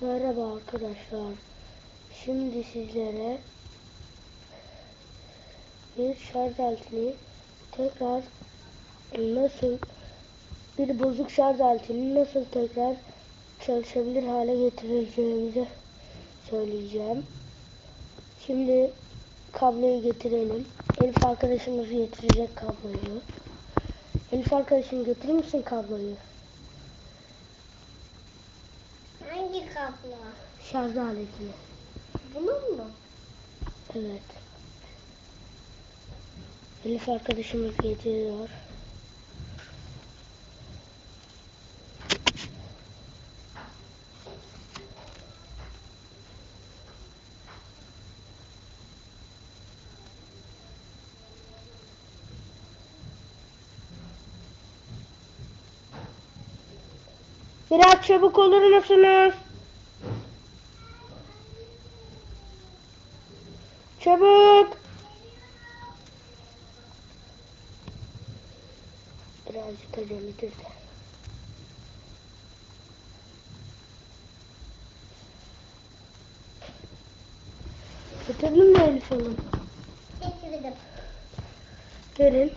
Merhaba arkadaşlar. Şimdi sizlere bir şarj aletini tekrar nasıl bir bozuk şarj aletini nasıl tekrar çalışabilir hale getireceğimizi söyleyeceğim. Şimdi kabloyu getirelim. Elif arkadaşımız getirecek kabloyu. Elif arkadaşım getirir misin kabloyu? Kaplı? Şarj aletini. Bunun mu? Evet. Elif arkadaşımız getiriyor. Biraz çabuk olur musunuz? Çabuk. Birazcık acemidir de. Getirdin mi Elif Hanım? Getirdim. Verin.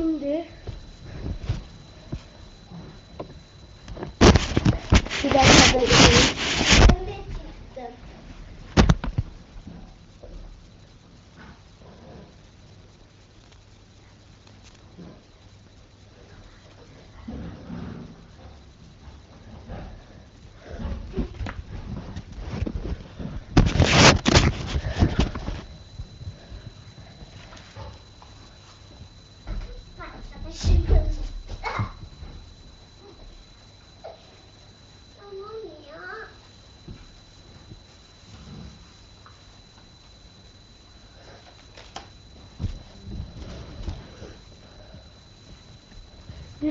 Şimdi bir dakika bekleyin. Ben Bir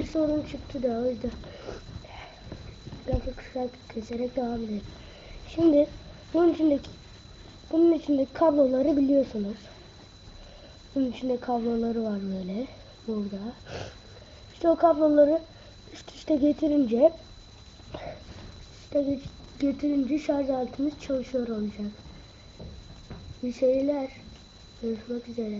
sorun çıktı da o yüzden grafik kısa keserek devam edelim. Şimdi bunun içindeki bunun içindeki kabloları biliyorsunuz. Bunun içinde kabloları var böyle burada. İşte o kabloları üst üste getirince işte ge- getirince şarj aletimiz çalışıyor olacak. Bir şeyler görüşmek üzere.